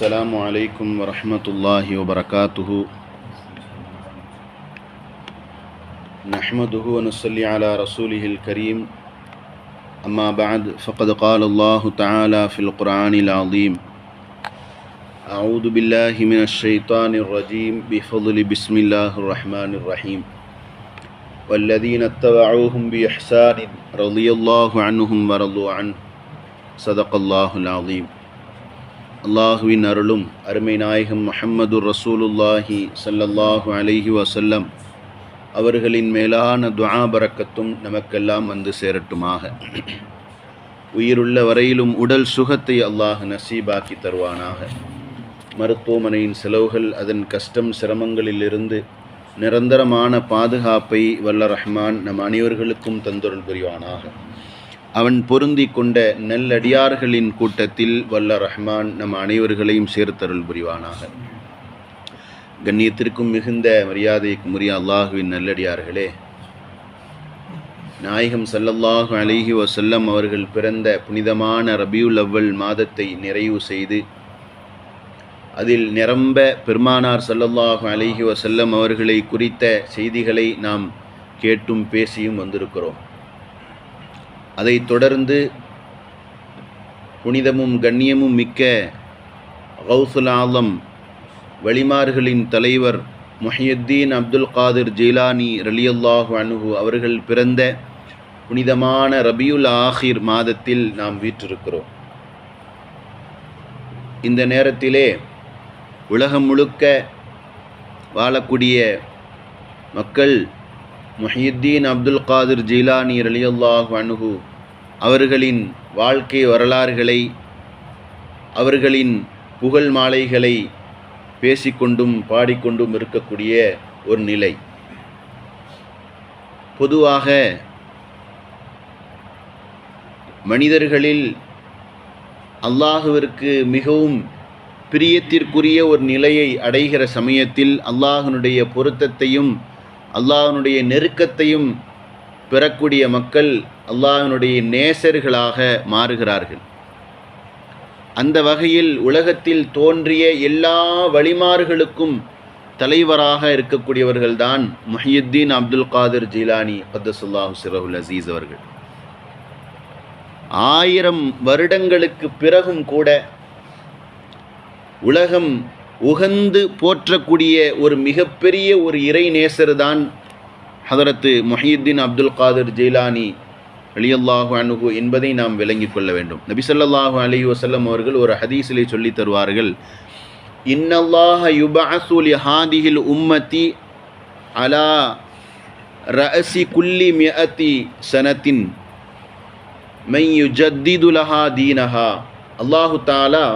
السلام عليكم ورحمة الله وبركاته. نحمده ونصلي على رسوله الكريم. أما بعد فقد قال الله تعالى في القرآن العظيم أعوذ بالله من الشيطان الرجيم بفضل بسم الله الرحمن الرحيم. والذين اتبعوهم بإحسان رضي الله عنهم ورضوا عنه. صدق الله العظيم. அல்லாஹுவின் அருளும் அருமை நாயகம் மஹம்மது ரசூலுல்லாஹி சல்லல்லாஹு அலஹி வசல்லம் அவர்களின் மேலான துவாபரக்கத்தும் நமக்கெல்லாம் வந்து சேரட்டுமாக. உயிருள்ள வரையிலும் உடல் சுகத்தை அல்லாஹ் நசீபாக்கி தருவானாக. மருத்துவமனையின் செலவுகள் அதன் கஷ்டம் சிரமங்களிலிருந்து நிரந்தரமான பாதுகாப்பை வல்ல ரஹ்மான் நம் அனைவர்களுக்கும் தந்தொருள் புரிவானாக. அவன் பொருந்தி கொண்ட நல்லடியார்களின் கூட்டத்தில் வல்ல ரஹ்மான் நம் அனைவர்களையும் சேர்த்தருள் புரிவானாக. கண்ணியத்திற்கும் மிகுந்த மரியாதைக்கும் உரிய அல்லாஹுவின் நல்லடியார்களே நாயகம் சல்லல்லாஹு அலிஹி வசல்லம் அவர்கள் பிறந்த புனிதமான ரபியுல் அவ்வல் மாதத்தை நிறைவு செய்து அதில் நிரம்ப பெருமானார் சல்லல்லாஹு அலிஹி வசல்லம் அவர்களை குறித்த செய்திகளை நாம் கேட்டும் பேசியும் வந்திருக்கிறோம். அதைத் தொடர்ந்து புனிதமும் கண்ணியமும் மிக்க கௌசுல் ஆலம் வழிமார்களின் தலைவர் முஹியுத்தீன் அப்துல் காதிர் ஜெய்லானி ரலியல்லாஹு அனுகு அவர்கள் பிறந்த புனிதமான ரபியுல் ஆஹிர் மாதத்தில் நாம் வீற்றிருக்கிறோம். இந்த நேரத்திலே உலகம் முழுக்க வாழக்கூடிய மக்கள் முஹியுத்தீன் அப்துல் காதிர் ஜீலானி ரலியல்லாஹு அனுகு அவர்களின் வாழ்க்கை வரலாறுகளை அவர்களின் புகழ் மாலைகளை பேசிக்கொண்டும் பாடிக்கொண்டும் இருக்கக்கூடிய ஒரு நிலை. பொதுவாக மனிதர்களில் அல்லாஹுவிற்கு மிகவும் பிரியத்திற்குரிய ஒரு நிலையை அடைகிற சமயத்தில் அல்லாஹனுடைய பொருத்தத்தையும் அல்லாஹனுடைய நெருக்கத்தையும் பெறக்கூடிய மக்கள் அல்லாஹனுடைய நேசர்களாக மாறுகிறார்கள். அந்த வகையில் உலகத்தில் தோன்றிய எல்லா வழிமார்களுக்கும் தலைவராக இருக்கக்கூடியவர்கள்தான் முஹியுத்தீன் அப்துல் காதிர் ஜீலானி பத்தசுல்லாஹு சிரவுல் அசீஸ் அவர்கள். ஆயிரம் வருடங்களுக்கு பிறகும் கூட உலகம் உகந்து போற்றக்கூடிய ஒரு மிகப்பெரிய ஒரு இறை நேசர் தான் ஹதரத்து முஹியுத்தீன் அப்துல் காதர் ஜெய்லானி அலியல்லாஹு அனுகு என்பதை நாம் விளங்கிக் கொள்ள வேண்டும். நபிசல்லாஹு அலி வசல்லம் அவர்கள் ஒரு ஹதீஸிலே சொல்லி தருவார்கள் இன்னல்லாஹ யுபஅசுலி ஹாதிஹில் உம்மத்தி அலா ரஅசி குல்லி மியத்தி சனத்தின் மெய்யு ஜத்திதுலஹா தீனஹா. அல்லாஹு தாலா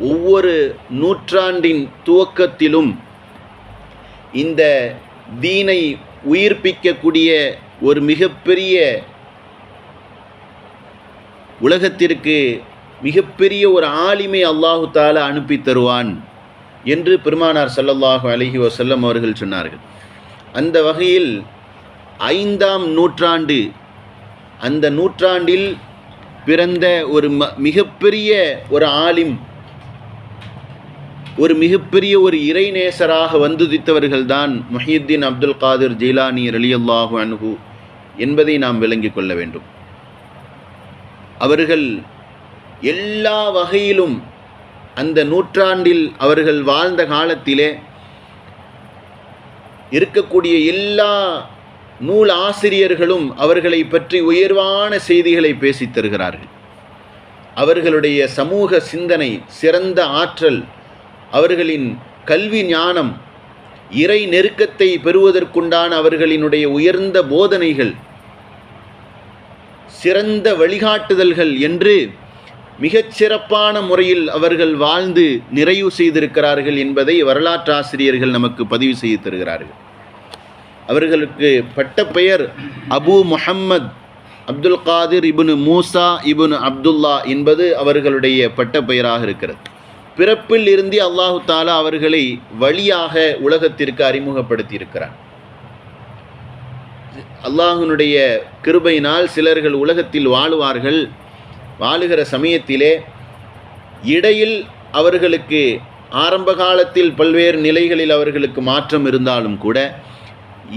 ஒவ்வொரு நூற்றாண்டின் துவக்கத்திலும் இந்த தீனை உயிர்ப்பிக்கக்கூடிய ஒரு மிகப்பெரிய உலகத்திற்கு மிகப்பெரிய ஒரு ஆலிமை அல்லாஹு தாலா அனுப்பி தருவான் என்று பெருமானார் சல்லல்லாஹு அலஹி வசல்லம் அவர்கள் சொன்னார்கள். அந்த வகையில் ஐந்தாம் நூற்றாண்டு அந்த நூற்றாண்டில் பிறந்த ஒரு ம மிகப்பெரிய ஒரு ஆலிம் ஒரு மிகப்பெரிய ஒரு இறைநேசராக வந்துதித்தவர்கள் தான் முஹியுத்தீன் அப்துல் காதிர் ஜெயிலானி ரலியல்லாஹு அனுகு என்பதை நாம் விளங்கிக் கொள்ள வேண்டும். அவர்கள் எல்லா வகையிலும் அந்த நூற்றாண்டில் அவர்கள் வாழ்ந்த காலத்திலே இருக்கக்கூடிய எல்லா நூல் ஆசிரியர்களும் அவர்களை பற்றி உயர்வான செய்திகளை பேசித் தருகிறார்கள். அவர்களுடைய சமூக சிந்தனை சிறந்த ஆற்றல் அவர்களின் கல்வி ஞானம் இறை நெருக்கத்தை பெறுவதற்குண்டான அவர்களினுடைய உயர்ந்த போதனைகள் சிறந்த வழிகாட்டுதல்கள் என்று மிகச்சிறப்பான முறையில் அவர்கள் வாழ்ந்து நிறைவு செய்திருக்கிறார்கள் என்பதை வரலாற்றாசிரியர்கள் நமக்கு பதிவு செய்து தருகிறார்கள். அவர்களுக்கு பட்டப்பெயர் அபு முஹம்மத் அப்துல் காதிர் இபுனு மூசா இபுனு அப்துல்லா என்பது அவர்களுடைய பட்டப்பெயராக இருக்கிறது. பிறப்பில் இருந்தே அல்லாஹு தாலா அவர்களை வழியாக உலகத்திற்கு அறிமுகப்படுத்தியிருக்கிறார் அல்லாஹனுடைய கிருபையினால் சிலர்கள் உலகத்தில் வாழுவார்கள். வாழுகிற சமயத்திலே இடையில் அவர்களுக்கு ஆரம்ப காலத்தில் பல்வேறு நிலைகளில் அவர்களுக்கு மாற்றம் இருந்தாலும் கூட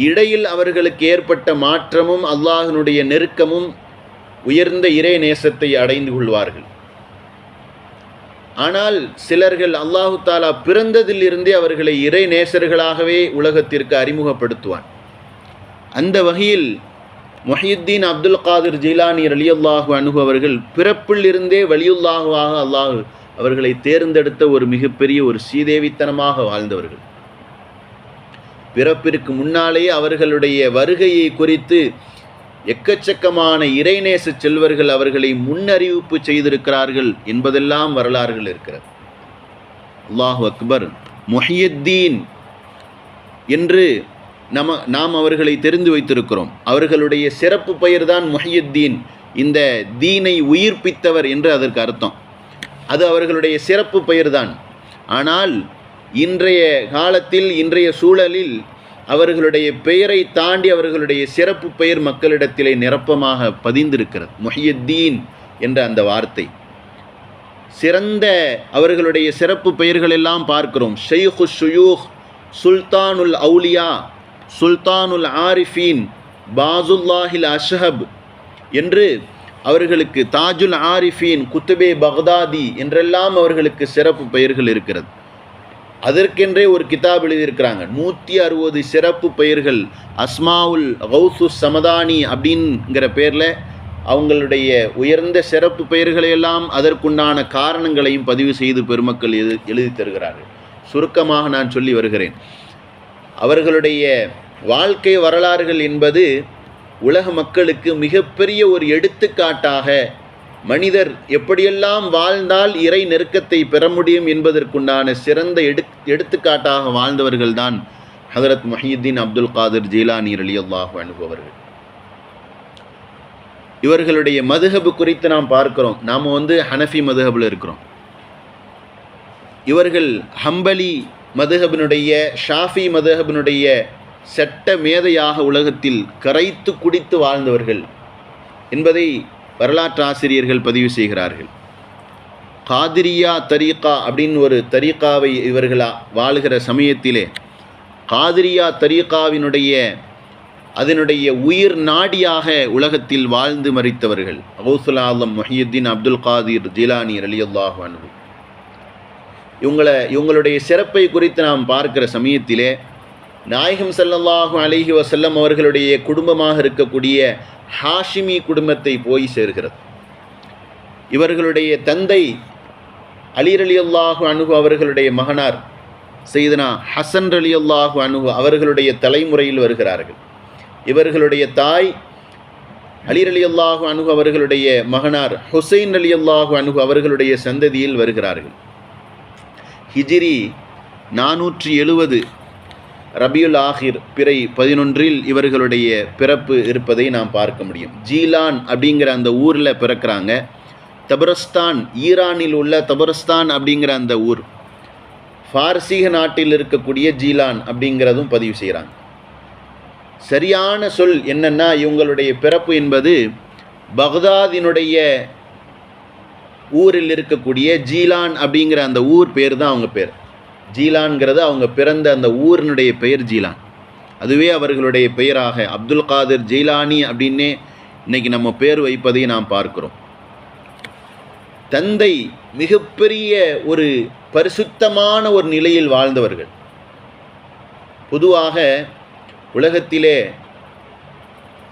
இடையில் அவர்களுக்கு ஏற்பட்ட மாற்றமும் அல்லாஹனுடைய நெருக்கமும் உயர்ந்த இறை நேசத்தை அடைந்து கொள்வார்கள். ஆனால் சிலர்கள் அல்லாஹு தாலா பிறந்ததிலிருந்தே அவர்களை இறை நேசர்களாகவே உலகத்திற்கு அறிமுகப்படுத்துவான். அந்த வகையில் மொஹியுத்தீன் அப்துல் காதிர் ஜீலானி அலி அல்லாஹு அனுகு அவர்கள் பிறப்பிலிருந்தே வலியுல்லாஹுவாக அல்லாஹு அவர்களை தேர்ந்தெடுத்த ஒரு மிகப்பெரிய ஒரு சீதேவித்தனமாக வாழ்ந்தவர்கள். பிறப்பிற்கு முன்னாலேயே அவர்களுடைய வருகையை குறித்து எக்கச்சக்கமான இறைநேச செல்வர்கள் அவர்களை முன்னறிவிப்பு செய்திருக்கிறார்கள் என்பதெல்லாம் வரலாறுகள் இருக்கிறது. அல்லாஹு அக்பர் முஹியுத்தீன் என்று நம நாம் அவர்களை தெரிந்து வைத்திருக்கிறோம். அவர்களுடைய சிறப்பு பெயர் தான் மொஹியுத்தீன். இந்த தீனை உயிர்ப்பித்தவர் என்று அதற்கு அர்த்தம். அது அவர்களுடைய சிறப்பு பெயர்தான். ஆனால் இன்றைய காலத்தில் இன்றைய சூழலில் அவர்களுடைய பெயரை தாண்டி அவர்களுடைய சிறப்பு பெயர் மக்களிடத்திலே நிரப்பமாக பதிந்திருக்கிறது. மொஹியுத்தீன் என்ற அந்த வார்த்தை. சிறந்த அவர்களுடைய சிறப்பு பெயர்கள் எல்லாம் பார்க்கிறோம். ஷெய்ஹு ஷுயூஹ் சுல்தானுல் அவுலியா சுல்தானுல் ஆரிஃபீன் பாசுல்லாஹில் அஷஹப் என்று அவர்களுக்கு தாஜுல் ஆரிஃபீன் குத்துபே பக்தாதி என்றெல்லாம் அவர்களுக்கு சிறப்பு பெயர்கள் இருக்கிறது. அதற்கென்றே ஒரு கிதாப் எழுதியிருக்கிறாங்க. நூற்றி அறுபது சிறப்பு பெயர்கள். அஸ்மாவுல் கௌசு சமதானி அப்படிங்கிற பேரில் அவங்களுடைய உயர்ந்த சிறப்பு பெயர்களையெல்லாம் அதற்குண்டான காரணங்களையும் பதிவு செய்து பெருமக்கள் எழு எழுதி தருகிறார்கள். சுருக்கமாக நான் சொல்லி வருகிறேன். அவர்களுடைய வாழ்க்கை வரலாறுகள் என்பது உலக மக்களுக்கு மிகப்பெரிய ஒரு எடுத்துக்காட்டாக மனிதர் எப்படியெல்லாம் வாழ்ந்தால் இறை நெருக்கத்தை பெற முடியும் என்பதற்குண்டான சிறந்த எடு எடுத்துக்காட்டாக வாழ்ந்தவர்கள்தான் ஹதரத் மஹீத்தீன் அப்துல் காதிர் ஜீலானி அலி அல்லாஹு அனுபவர்கள் இவர்களுடைய மதுஹபு குறித்து நாம் பார்க்கிறோம். நாம் வந்து ஹனஃபி மதுஹபில் இருக்கிறோம். இவர்கள் ஹம்பலி மதுஹபினுடைய ஷாஃபி மதுஹபினுடைய சட்ட மேதையாக உலகத்தில் கரைத்து குடித்து வாழ்ந்தவர்கள் என்பதை வரலாற்று ஆசிரியர்கள் பதிவு செய்கிறார்கள். காதிரியா தரீகா அப்படின்னு ஒரு தரீகாவை இவர்கள் வாழுகிற சமயத்திலே காதிரியா தரீகாவினுடைய அதனுடைய உயிர் நாடியாக உலகத்தில் வாழ்ந்து மறித்தவர்கள் அவுசுல் ஆலம் மொஹியுத்தீன் அப்துல் காதிர் ஜிலானி அலி அல்லாஹ் இவங்களை இவங்களுடைய சிறப்பை குறித்து நாம் பார்க்கிற சமயத்திலே நாயகம் சல்லல்லாஹு அலிஹி வசல்லம் அவர்களுடைய குடும்பமாக இருக்கக்கூடிய ஹாஷிமி குடும்பத்தை போய் சேர்கிறது. இவர்களுடைய தந்தை அலிர் அலி அல்லாஹு அணுகு அவர்களுடைய மகனார் செய்தனா ஹசன் அலி அல்லாஹு அணுகு அவர்களுடைய தலைமுறையில் வருகிறார்கள். இவர்களுடைய தாய் அலிர் அலி அல்லாஹு அணுகு அவர்களுடைய மகனார் ஹுசைன் அலி அல்லாஹு அணுகு அவர்களுடைய சந்ததியில் வருகிறார்கள். ஹிஜிரி நானூற்றி எழுவது ரபியுல் ஆஹிர் பிறை பதினொன்றில் இவர்களுடைய பிறப்பு இருப்பதை நாம் பார்க்க முடியும். ஜீலான் அப்படிங்கிற அந்த ஊரில் பிறக்கிறாங்க. தபரஸ்தான் ஈரானில் உள்ள தபரஸ்தான் அப்படிங்கிற அந்த ஊர். ஃபார்சீக நாட்டில் இருக்கக்கூடிய ஜீலான் அப்படிங்கிறதும் பதிவு செய்கிறாங்க. சரியான சொல் என்னென்னா இவங்களுடைய பிறப்பு என்பது பக்தாதினுடைய ஊரில் இருக்கக்கூடிய ஜீலான் அப்படிங்கிற அந்த ஊர் பேர் தான் அவங்க பேர். ஜீலான்கிறது அவங்க பிறந்த அந்த ஊரினுடைய பெயர் ஜீலான். அதுவே அவர்களுடைய பெயராக அப்துல் காதிர் ஜீலானி அப்படின்னே இன்னைக்கு நம்ம பேர் வைப்பதை நாம் பார்க்கிறோம். தந்தை மிகப்பெரிய ஒரு பரிசுத்தமான ஒரு நிலையில் வாழ்ந்தவர்கள். பொதுவாக உலகத்திலே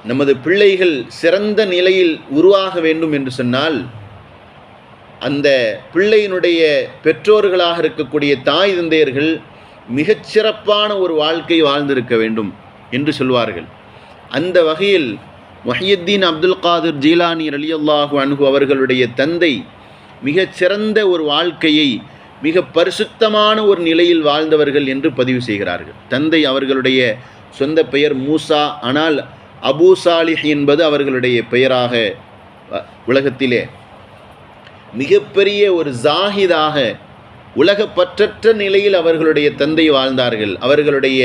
நமது பிள்ளைகள் சிறந்த நிலையில் உருவாக வேண்டும் என்று சொன்னால் அந்த பிள்ளையினுடைய பெற்றோர்களாக இருக்கக்கூடிய தாய் தந்தையர்கள் மிகச்சிறப்பான ஒரு வாழ்க்கை வாழ்ந்திருக்க வேண்டும் என்று சொல்வார்கள். அந்த வகையில் மொஹியுத்தீன் அப்துல் காதிர் ஜீலானி அலி அல்லாஹு அன்ஹு அவர்களுடைய தந்தை மிகச்சிறந்த ஒரு வாழ்க்கையை மிக பரிசுத்தமான ஒரு நிலையில் வாழ்ந்தவர்கள் என்று பதிவு செய்கிறார்கள். தந்தை அவர்களுடைய சொந்த பெயர் மூசா ஆனால் அபூ சாலிஹ் என்பது அவர்களுடைய பெயராக உலகத்திலே மிகப்பெரிய ஒரு ஜாஹிதாக உலகப்பற்றற்ற நிலையில் அவர்களுடைய தந்தை வாழ்ந்தார்கள். அவர்களுடைய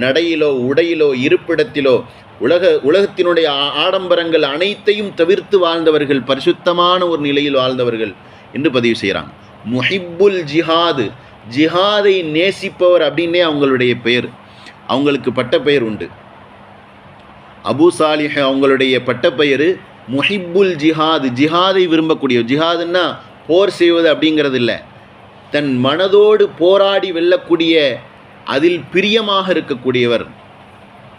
நடையிலோ உடையிலோ இருப்பிடத்திலோ உலக உலகத்தினுடைய ஆடம்பரங்கள் அனைத்தையும் தவிர்த்து வாழ்ந்தவர்கள் பரிசுத்தமான ஒரு நிலையில் வாழ்ந்தவர்கள் என்று பதிவு செய்கிறாங்க. முஹிப்புல் ஜிஹாது ஜிஹாதை நேசிப்பவர் அப்படின்னே அவங்களுடைய பெயர். அவங்களுக்கு பட்ட பெயர் உண்டு. அபு சாலிஹ் அவங்களுடைய பட்டப்பெயர் முஹிப்புல் ஜிஹாது ஜிஹாதை விரும்பக்கூடிய ஜிஹாதுன்னா போர் செய்வது அப்படிங்கிறது இல்லை தன் மனதோடு போராடி வெல்லக்கூடிய அதில் பிரியமாக இருக்கக்கூடியவர்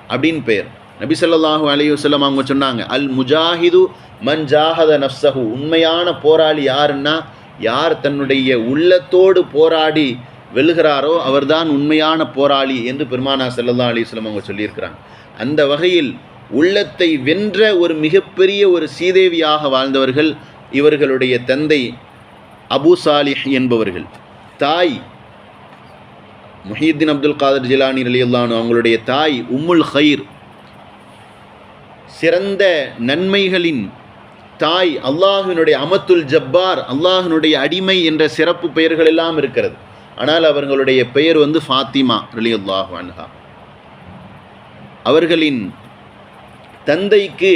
அப்படின்னு பெயர். நபி சொல்லாஹு அலையுசல்லம் அவங்க சொன்னாங்க அல் முஜாஹிது மன் ஜாஹத நஃப்ஸஹு. உண்மையான போராளி யாருன்னா யார் தன்னுடைய உள்ளத்தோடு போராடி வெல்கிறாரோ அவர்தான் உண்மையான போராளி என்று பெருமானா செல்லல்லா அலைஹி வஸல்லம் அவங்க சொல்லியிருக்கிறாங்க. அந்த வகையில் உள்ளத்தை வென்ற ஒரு மிகப்பெரிய ஒரு சீதேவியாக வாழ்ந்தவர்கள் இவர்களுடைய தந்தை அபு சாலிஹ் என்பவர்கள். தாய் முஹீத்தீன் அப்துல் காதர் ஜிலானி அலியுல்லானு அவங்களுடைய தாய் உம்முல் ஹைர் சிறந்த நன்மைகளின் தாய் அல்லாஹினுடைய அமத்துல் ஜப்பார் அல்லாஹினுடைய அடிமை என்ற சிறப்பு பெயர்கள் எல்லாம் இருக்கிறது. ஆனால் அவர்களுடைய பெயர் வந்து ஃபாத்திமா ரலியல்லாஹு அன்ஹா. அவர்களின் தந்தைக்கு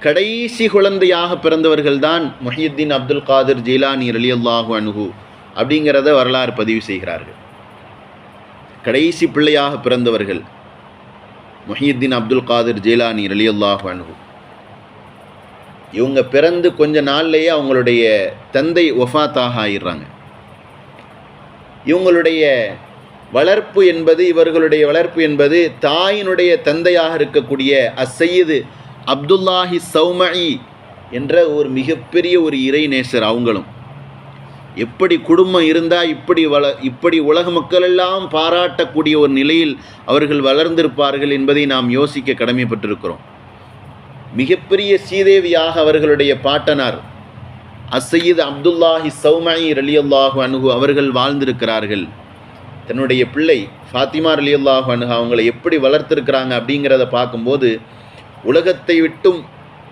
கடைசி குழந்தையாக பிறந்தவர்கள்தான் முஹியுத்தீன் அப்துல் காதிர் ஜீலானி ரலியல்லாஹு அனுகு அப்படிங்கிறத வரலாறு பதிவு செய்கிறார்கள். கடைசி பிள்ளையாக பிறந்தவர்கள் முஹியுத்தீன் அப்துல் காதிர் ஜீலானி ரலியல்லாஹு அனுகு இவங்க பிறந்து கொஞ்ச நாள்லேயே அவங்களுடைய தந்தை ஒஃபாத்தாக ஆயிடுறாங்க இவங்களுடைய வளர்ப்பு என்பது இவர்களுடைய வளர்ப்பு என்பது தாயினுடைய தந்தையாக இருக்கக்கூடிய அசையது அப்துல்லாஹி சௌமயி என்ற ஒரு மிகப்பெரிய ஒரு இறைநேசர் அவங்களும். எப்படி குடும்பம் இருந்தால் இப்படி வள இப்படி உலக மக்களெல்லாம் பாராட்டக்கூடிய ஒரு நிலையில் அவர்கள் வளர்ந்திருப்பார்கள் என்பதை நாம் யோசிக்க கடமைப்பட்டிருக்கிறோம். மிகப்பெரிய சீதேவியாக அவர்களுடைய பாட்டனார் அசையீது அப்துல்லாஹி சௌமஇ ரலியல்லாஹு அணுகு அவர்கள் வாழ்ந்திருக்கிறார்கள். தன்னுடைய பிள்ளை ஃபாத்திமா ரலியல்லாஹு அனுகா அவங்களை எப்படி வளர்த்துருக்குறாங்க அப்படிங்கிறத பார்க்கும்போது உலகத்தை விட்டும்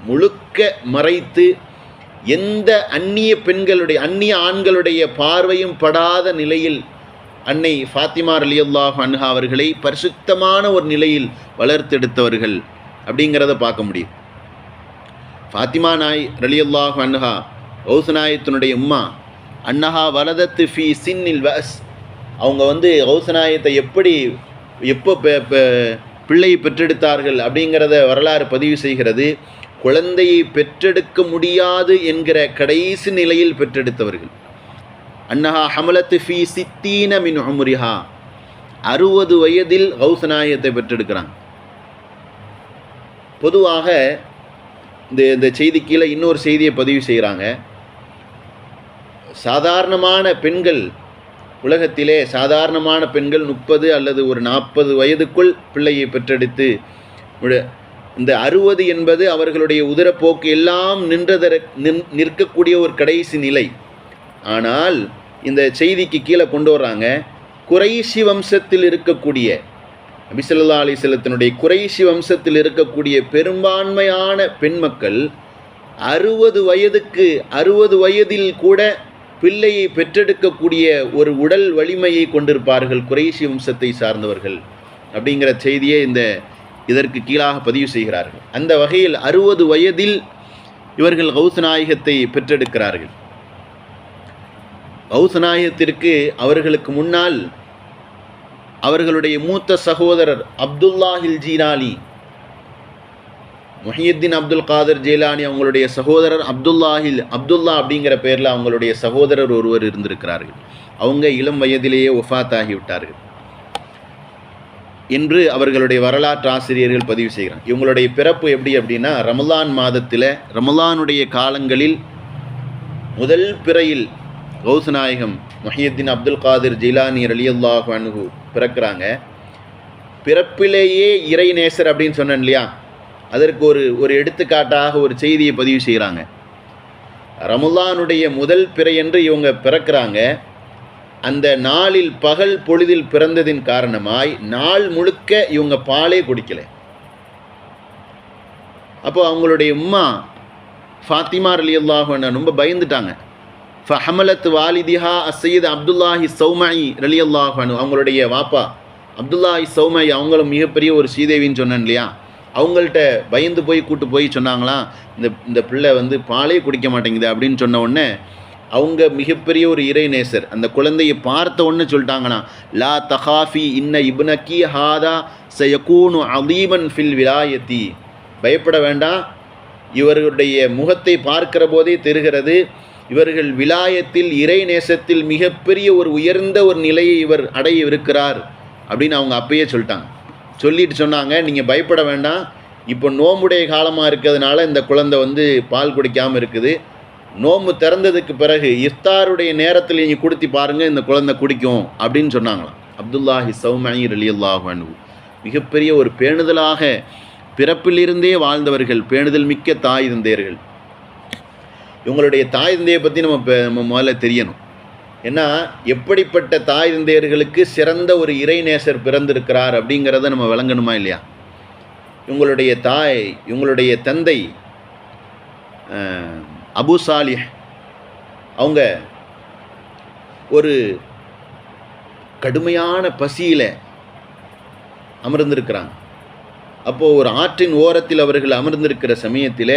முழுக்க மறைத்து எந்த அந்நிய பெண்களுடைய அந்நிய ஆண்களுடைய பார்வையும் படாத நிலையில் அன்னை ஃபாத்திமா ரலியல்லாஹு அன்ஹா அவர்களை பரிசுத்தமான ஒரு நிலையில் வளர்த்தெடுத்தவர்கள் அப்படிங்கிறத பார்க்க முடியும். ஃபாத்திமா நாய் ரலியல்லாஹு அன்ஹா ஓசுநாயத்தினுடைய உம்மா அன்னஹா வலதத்து ஃபி சின்னில் வஸ் அவங்க வந்து கௌசநாயத்தை எப்படி எப்போ பிள்ளையை பெற்றெடுத்தார்கள் அப்படிங்கிறத வரலாறு பதிவு செய்கிறது. குழந்தையை பெற்றெடுக்க முடியாது என்கிற கடைசி நிலையில் பெற்றெடுத்தவர்கள். அன்னஹா ஹமலத்து ஃபி சித்தீன மின் உம்ரிஹா. அறுபது வயதில் ஹவுசநாயகத்தை பெற்றெடுக்கிறாங்க. பொதுவாக இந்த இந்த செய்தி கீழே இன்னொரு செய்தியை பதிவு செய்கிறாங்க. சாதாரணமான பெண்கள் உலகத்திலே சாதாரணமான பெண்கள் முப்பது அல்லது ஒரு நாற்பது வயதுக்குள் பிள்ளையை பெற்றெடுத்து இந்த அறுபது என்பது அவர்களுடைய உதரப்போக்கு எல்லாம் நின்றதர நின் நிற்கக்கூடிய ஒரு கடைசி நிலை. ஆனால் இந்த செய்திக்கு கீழே கொண்டு வர்றாங்க குறைஷி வம்சத்தில் இருக்கக்கூடிய அபிசல்லா அலிசல்லத்தினுடைய குறைஷி வம்சத்தில் இருக்கக்கூடிய பெரும்பான்மையான பெண் மக்கள் அறுபது வயதுக்கு அறுபது வயதில் கூட பிள்ளையை பெற்றெடுக்கக்கூடிய ஒரு உடல் வலிமையை கொண்டிருப்பார்கள் குறைஷி வம்சத்தை சார்ந்தவர்கள் அப்படிங்கிற செய்தியை இந்த இதற்கு கீழாக பதிவு செய்கிறார்கள். அந்த வகையில் அறுபது வயதில் இவர்கள் கௌசநாயகத்தை பெற்றெடுக்கிறார்கள். கௌசநாயகத்திற்கு அவர்களுக்கு முன்னால் அவர்களுடைய மூத்த சகோதரர் அப்துல்லாஹில் ஜீனாலி முஹியுத்தீன் அப்துல் காதர் ஜெயிலானி அவங்களுடைய சகோதரர் அப்துல்லாஹில் அப்துல்லா அப்படிங்கிற பேரில் அவங்களுடைய சகோதரர் ஒருவர் இருந்திருக்கிறார்கள். அவங்க இளம் வயதிலேயே ஒஃபாத் ஆகிவிட்டார்கள் என்று அவர்களுடைய வரலாற்று ஆசிரியர்கள் பதிவு செய்கிறாங்க. இவங்களுடைய பிறப்பு எப்படி அப்படின்னா ரமலான் மாதத்தில் ரமலானுடைய காலங்களில் முதல் பிறையில் கௌசநாயகம் முஹியுத்தீன் அப்துல் காதிர் ஜிலானி ரலியுல்லாஹ் அனுகு பிறக்கிறாங்க. பிறப்பிலேயே இறை நேசர் அப்படின்னு சொன்னேன் இல்லையா? அதற்கு ஒரு ஒரு எடுத்துக்காட்டாக ஒரு செய்தியை பதிவு செய்கிறாங்க. ரமுல்லானுடைய முதல் பிறை என்று இவங்க பிறக்கிறாங்க. அந்த நாளில் பகல் பொழுதில் பிறந்ததின் காரணமாய் நாள் முழுக்க இவங்க பாலே குடிக்கல. அப்போ அவங்களுடைய உம்மா ஃபாத்திமா அலி அல்லாஹ் ரொம்ப பயந்துட்டாங்க. ஃபஹமலத் வாலிதிஹா அசையத் அப்துல்லாஹி சௌமாயி ரலி அல்லாஹானு அவங்களுடைய வாப்பா. அப்துல்லாஹி சௌமாயி அவங்களும் மிகப்பெரிய ஒரு ஸ்ரீதேவின்னு சொன்னேன் இல்லையா? அவங்கள்ட்ட பயந்து போய் கூட்டு போய் சொன்னாங்களாம் இந்த இந்த பிள்ளை வந்து பாலே குடிக்க மாட்டேங்குது அப்படின்னு சொன்ன உடனே அவங்க மிகப்பெரிய ஒரு இறை நேசர் அந்த குழந்தையை பார்த்த உடனே சொல்லிட்டாங்கன்னா லா தஹாஃபி இன்ன இப்னக்கி ஹாதா சயகூனு அதீமன் ஃபில் விலாயத்தி. பயப்பட வேண்டாம் இவர்களுடைய முகத்தை பார்க்கிற போதே தெரிகிறது இவர்கள் விலாயத்தில் இறை நேசத்தில் மிகப்பெரிய ஒரு உயர்ந்த ஒரு நிலையை இவர் அடைய இருக்கிறார் அப்படின்னு அவங்க அப்பயே சொல்லிட்டாங்க. சொல்லிட்டு சொன்னாங்க. நீங்கள் பயப்பட வேண்டாம். இப்போ நோம்புடைய காலமாக இருக்கிறதுனால இந்த குழந்தை வந்து பால் குடிக்காமல் இருக்குது. நோம்பு திறந்ததுக்கு பிறகு இஃப்தாருடைய நேரத்தில் நீங்கள் கொடுத்து பாருங்கள் இந்த குழந்தை குடிக்கும் அப்படின்னு சொன்னாங்களாம். அப்துல்லாஹி சௌமணி அலியுல்லாஹ் அனு மிகப்பெரிய ஒரு பேணுதலாக பிறப்பிலிருந்தே வாழ்ந்தவர்கள் பேணுதல் மிக்க தாய் தந்தையர்கள். இவங்களுடைய தாய் தந்தையை பற்றி நம்ம நம்ம முதல்ல தெரியணும். ஏன்னா எப்படிப்பட்ட தாய் தந்தையர்களுக்கு சிறந்த ஒரு இறைநேசர் பிறந்திருக்கிறார் அப்படிங்கிறத நம்ம விளங்கணுமா இல்லையா? இவங்களுடைய தாய் இவங்களுடைய தந்தை அபுசாலி அபு சாலிஹ் அவங்க ஒரு கடுமையான பசியில் அமர்ந்திருக்கிறாங்க. அப்போது ஒரு ஆற்றின் ஓரத்தில் அவர்கள் அமர்ந்திருக்கிற சமயத்தில்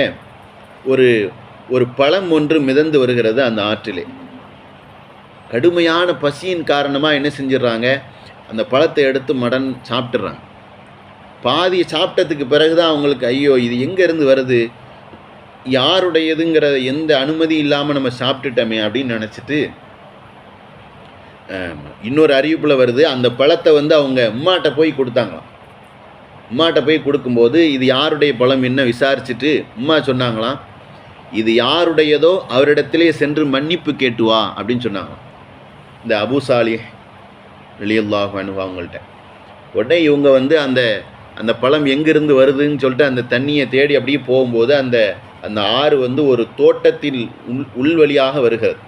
ஒரு ஒரு பழம் ஒன்று மிதந்து வருகிறது அந்த ஆற்றிலே. கடுமையான பசியின் காரணமாக என்ன செஞ்சிடுறாங்க? அந்த பழத்தை எடுத்து மடன் சாப்பிட்றாங்க பாதி சாப்பிட்டதுக்கு பிறகு தான் அவங்களுக்கு ஐயோ இது எங்கேருந்து வருது? யாருடையதுங்கிற எந்த அனுமதி இல்லாமல் நம்ம சாப்பிட்டுட்டோமே அப்படின்னு நினச்சிட்டு இன்னொரு அறிவிப்பில் வருது அந்த பழத்தை வந்து அவங்க அம்மாட்ட போய் கொடுத்தாங்களாம். அம்மாட்ட போய் கொடுக்கும்போது இது யாருடைய பழம் என்ன விசாரிச்சுட்டு உம்மா சொன்னாங்களாம் இது யாருடையதோ அவரிடத்திலே சென்று மன்னிப்பு கேட்டு வா அப்படின்னு சொன்னாங்களாம். இந்த அபுசாலி வெளியல்லாஹ் அவங்கள்ட்ட. உடனே இவங்க வந்து அந்த அந்த பழம் எங்கேருந்து வருதுன்னு சொல்லிட்டு அந்த தண்ணியை தேடி அப்படியே போகும்போது அந்த அந்த ஆறு வந்து ஒரு தோட்டத்தில் உள் உள்வழியாக வருகிறது.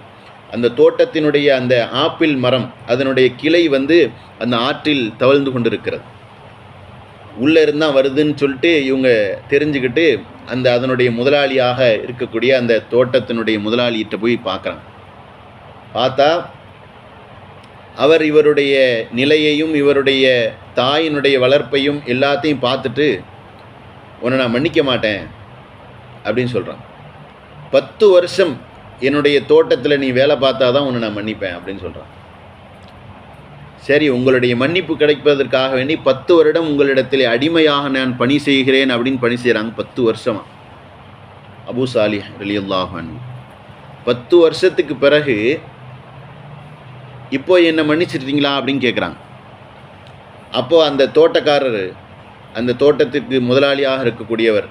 அந்த தோட்டத்தினுடைய அந்த ஆப்பிள் மரம் அதனுடைய கிளை வந்து அந்த ஆற்றில் தவழ்ந்து கொண்டிருக்கிறது. உள்ளே இருந்தால் வருதுன்னு சொல்லிட்டு இவங்க தெரிஞ்சுக்கிட்டு அந்த அதனுடைய முதலாளியாக இருக்கக்கூடிய அந்த தோட்டத்தினுடைய முதலாளிகிட்ட போய் பார்க்குறாங்க. பார்த்தா அவர் இவருடைய நிலையையும் இவருடைய தாயினுடைய வளர்ப்பையும் எல்லாத்தையும் பார்த்துட்டு உன்னை நான் மன்னிக்க மாட்டேன் அப்படின்னு சொல்கிறான் பத்து வருஷம் என்னுடைய தோட்டத்தில் நீ வேலை பார்த்தா தான் உன்னை நான் மன்னிப்பேன் அப்படின்னு சொல்கிறான் சரி உங்களுடைய மன்னிப்பு கிடைப்பதற்காக வேண்டி பத்து வருடம் உங்களிடத்தில் அடிமையாக நான் பணி செய்கிறேன் அப்படின்னு பணி செய்கிறாங்க பத்து வருஷமா. அபு சாலிஹ் ரலியல்லாஹன் பத்து வருஷத்துக்கு பிறகு இப்போ என்னை மன்னிச்சிட்டீங்களா அப்படின்னு கேட்குறாங்க அப்போது அந்த தோட்டக்காரர் அந்த தோட்டத்துக்கு முதலாளியாக இருக்கக்கூடியவர்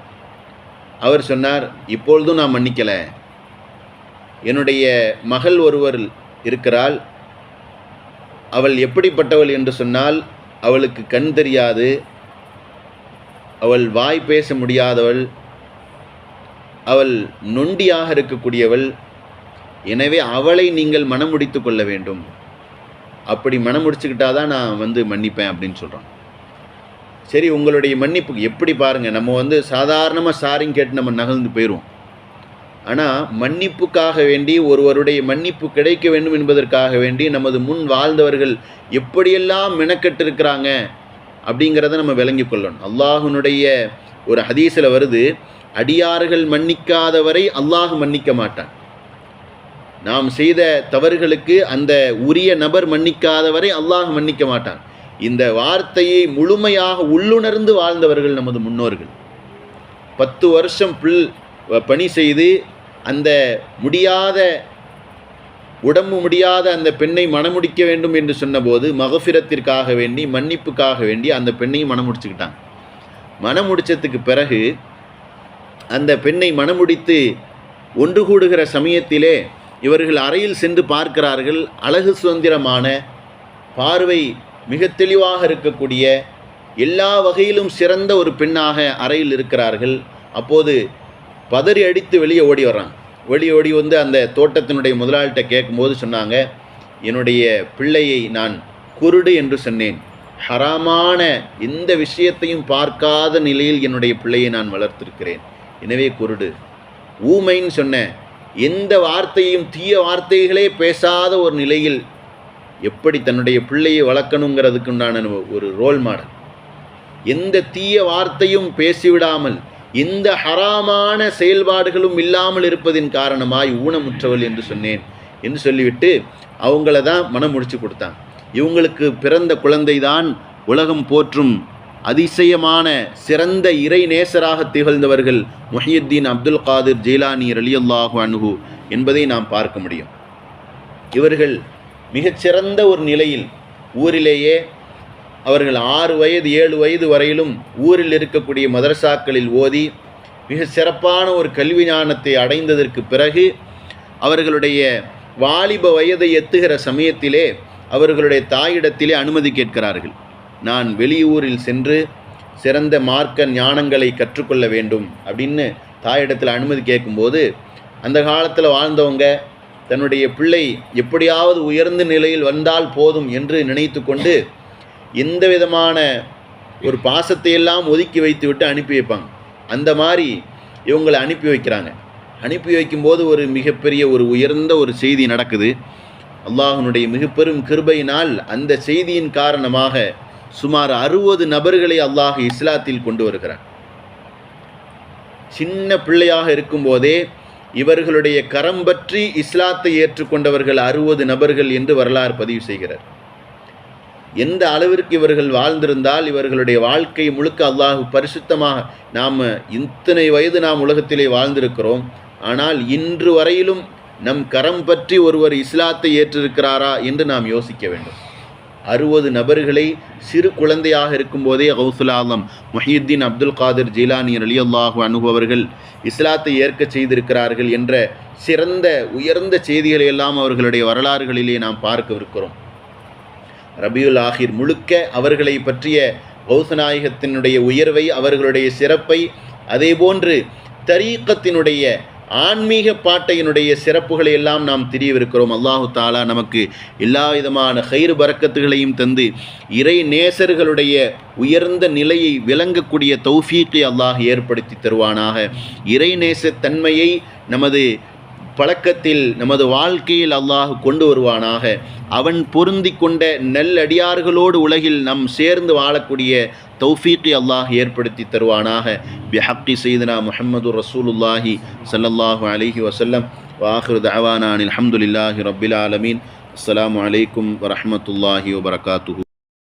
அவர் சொன்னார் இப்பொழுதும் நான் மன்னிக்கலை. என்னுடைய மகள் ஒருவர் இருக்கிறாள். அவள் எப்படிப்பட்டவள் என்று சொன்னால் அவளுக்கு கண் தெரியாது. அவள் வாய் பேச முடியாதவள். அவள் நொண்டியாக இருக்கக்கூடியவள். எனவே அவளை நீங்கள் மனமுடித்து கொள்ள வேண்டும். அப்படி மனம் முடிச்சுக்கிட்டா தான் நான் வந்து மன்னிப்பேன் அப்படின்னு சொல்கிறான் சரி உங்களுடைய மன்னிப்பு எப்படி பாருங்கள் நம்ம வந்து சாதாரணமாக சாரிங் கேட்டு நம்ம நகர்ந்து போயிடுவோம் ஆனால் மன்னிப்புக்காக வேண்டி ஒருவருடைய மன்னிப்பு கிடைக்க வேண்டும் என்பதற்காக வேண்டி நமது முன் வாழ்ந்தவர்கள் எப்படியெல்லாம் மெனக்கெட்டிருக்கிறாங்க அப்படிங்கிறத நம்ம விளங்கி கொள்ளணும். அல்லாஹுனுடைய ஒரு ஹதீஸில் வருது அடியார்கள் மன்னிக்காதவரை அல்லாஹ் மன்னிக்க மாட்டான். நாம் செய்த தவறுகளுக்கு அந்த உரிய நபர் மன்னிக்காதவரை அல்லாஹ் மன்னிக்க மாட்டான். இந்த வார்த்தையை முழுமையாக உள்ளுணர்ந்து வாழ்ந்தவர்கள் நமது முன்னோர்கள். பத்து வருஷம் புல் பணி செய்து அந்த முடியாத உடம்பு முடியாத அந்த பெண்ணை மணமுடிக்க வேண்டும் என்று சொன்னபோது மகஃபிரத்திற்காக வேண்டி மன்னிப்புக்காக வேண்டி அந்த பெண்ணையும் மணமுடிச்சுக்கிட்டாங்க மணமுடிச்சதுக்கு பிறகு அந்த பெண்ணை மணமுடித்து ஒன்று கூடுகிற சமயத்திலே இவர்கள் அறையில் சென்று பார்க்கிறார்கள். அழகு சுதந்திரமான பார்வை மிக தெளிவாக இருக்கக்கூடிய எல்லா வகையிலும் சிறந்த ஒரு பெண்ணாக அறையில் இருக்கிறார்கள். அப்போது பதறி அடித்து வெளியே ஓடி வர்றான் வெளியே ஓடி வந்து அந்த தோட்டத்தினுடைய முதலாளிகிட்ட கேட்கும்போது சொன்னாங்க என்னுடைய பிள்ளையை நான் குருடு என்று சொன்னேன். ஹராமான எந்த விஷயத்தையும் பார்க்காத நிலையில் என்னுடைய பிள்ளையை நான் வளர்த்திருக்கிறேன். எனவே குருடு. ஊமைன்னு சொன்னேன் எந்த வார்த்தையும் தீய வார்த்தைகளே பேசாத ஒரு நிலையில் எப்படி தன்னுடைய பிள்ளையை வளர்க்கணுங்கிறதுக்கு உண்டான ஒரு ரோல் மாடல் எந்த தீய வார்த்தையும் பேசிவிடாமல் எந்த ஹராமான செயல்பாடுகளும் இல்லாமல் இருப்பதின் காரணமாய் ஊனமுற்றவள் என்று சொன்னேன் என்று சொல்லிவிட்டு அவங்கள தான் மனம் முடிச்சு கொடுத்தான். இவங்களுக்கு பிறந்த குழந்தை தான் உலகம் போற்றும் அதிசயமான சிறந்த இறை நேசராக திகழ்ந்தவர்கள் முஹியுத்தீன் அப்துல் காதிர் ஜெயிலானி ரலியல்லாஹு அனுகு என்பதை நாம் பார்க்க முடியும். இவர்கள் மிகச்சிறந்த ஒரு நிலையில் ஊரிலேயே அவர்கள் ஆறு வயது ஏழு வயது வரையிலும் ஊரில் இருக்கக்கூடிய மதரசாக்களில் ஓதி மிக சிறப்பான ஒரு கல்வி ஞானத்தை அடைந்ததற்கு பிறகு அவர்களுடைய வாலிப வயதை எத்துகிற சமயத்திலே அவர்களுடைய தாயிடத்திலே அனுமதி கேட்கிறார்கள். நான் வெளியூரில் சென்று சிறந்த மார்க்க ஞானங்களை கற்றுக்கொள்ள வேண்டும் அப்படின்னு தாயிடத்தில் அனுமதி கேட்கும்போது அந்த காலத்தில் வாழ்ந்தவங்க தன்னுடைய பிள்ளை எப்படியாவது உயர்ந்த நிலையில் வந்தால் போதும் என்று நினைத்து கொண்டு எந்த விதமான ஒரு பாசத்தை எல்லாம் ஒதுக்கி வைத்து விட்டு அனுப்பி வைப்பாங்க. அந்த மாதிரி இவங்களை அனுப்பி வைக்கிறாங்க. அனுப்பி வைக்கும்போது ஒரு மிகப்பெரிய ஒரு உயர்ந்த ஒரு செய்தி நடக்குது. அல்லாஹனுடைய மிகப்பெரும் கிருபையினால் அந்த செய்தியின் காரணமாக சுமார் அறுபது நபர்களை அல்லாஹ் இஸ்லாத்தில் கொண்டு வருகிறார் சின்ன பிள்ளையாக இருக்கும்போதே இவர்களுடைய கரம் பற்றி இஸ்லாத்தை ஏற்றுக்கொண்டவர்கள் அறுபது நபர்கள் என்று வரலாறு பதிவு செய்கிறார். எந்த அளவிற்கு இவர்கள் வாழ்ந்திருந்தால் இவர்களுடைய வாழ்க்கை முழுக்க அல்லாஹ் பரிசுத்தமாக நாம் இத்தனை வயது நாம் உலகத்திலே வாழ்ந்திருக்கிறோம். ஆனால் இன்று வரையிலும் நம் கரம் பற்றி ஒருவர் இஸ்லாத்தை ஏற்றிருக்கிறாரா என்று நாம் யோசிக்க வேண்டும். அறுபது நபர்களை சிறு குழந்தையாக இருக்கும்போதே கௌசுல் ஆலம் முஹியுத்தீன் அப்துல் காதிர் ஜீலானி அலி அல்லாஹு அனுபவர்கள் இஸ்லாத்தை ஏற்க செய்திருக்கிறார்கள் என்ற சிறந்த உயர்ந்த செய்திகளை எல்லாம் அவர்களுடைய வரலாறுகளிலே நாம் பார்க்கவிருக்கிறோம். ரபியுல் ஆஹிர் முழுக்க அவர்களை பற்றிய கௌசநாயகத்தினுடைய உயர்வை அவர்களுடைய சிறப்பை அதேபோன்று தரீக்கத்தினுடைய ஆன்மீக பாட்டையினுடைய சிறப்புகளை எல்லாம் நாம் தெரியவிருக்கிறோம். அல்லாஹு தாலா நமக்கு எல்லா விதமான கயிறு பறக்கத்துகளையும் தந்து இறை நேசர்களுடைய உயர்ந்த நிலையை விளங்கக்கூடிய தௌஃபீக்கை அல்லாஹ் ஏற்படுத்தி தருவானாக. இறை நேசத்தன்மையை நமது பழக்கத்தில் நமது வாழ்க்கையில் அல்லாஹ் கொண்டு வருவானாக. அவன் பொருந்தி கொண்ட நல்லடியார்களோடு உலகில் நம் சேர்ந்து வாழக்கூடிய தௌஃபீக்கை அல்லாஹ் ஏற்படுத்தி தருவானாக. பிஹக்கி செய்தனா முஹம்மது ரசூலுல்லாஹி ஸல்லல்லாஹு அலிஹி வசல்லம் வாஹிரு தஅவானா அனில் ரபில் ஆலமீன். அஸ்லாம் அலைக்கும் வரமத்துல்லாஹி வபரகாத்துஹு.